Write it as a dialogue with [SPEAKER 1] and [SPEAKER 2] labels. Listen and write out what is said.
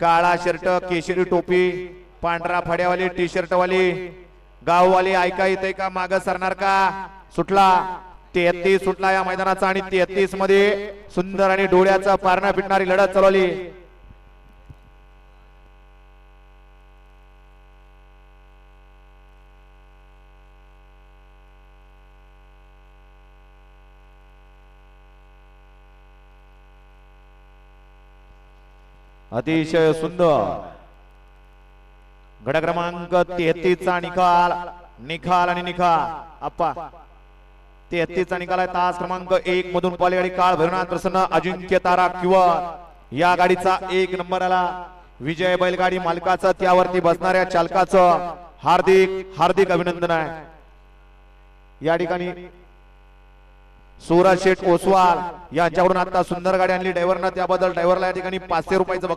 [SPEAKER 1] काळा शर्ट केशरी टोपी पांढरा फड्यावाली टी शर्ट वाली गाववाली ऐका येते का माग सरणार का? सुटला. तेहतीस सुटला या मैदानाचा आणि तेहतीसमध्ये सुंदर आणि डोळ्याचा पारणा पिटणारी लढत चालवली. अतिशय सुंदर. गड क्रमांक तेहतीसचा निकाल. निकाल आणि निकाल. आप्पा तेहतीसचा निकाल आहे. तास क्रमांक एक मधून पलीकडे काळ भरणार. प्रसन्न अजिंक्य तारा किंवा या गाडीचा एक नंबर आला. विजय बैलगाडी मालकाचं त्यावरती बसणाऱ्या चालकाचं हार्दिक हार्दिक अभिनंदन आहे. या ठिकाणी सूरज शेठ ओसवाल. यांच्याकडून आता सुंदर गाडी आणली. ड्रायव्हरनं त्याबद्दल ड्रायव्हरला या ठिकाणी पाचशे रुपयाचं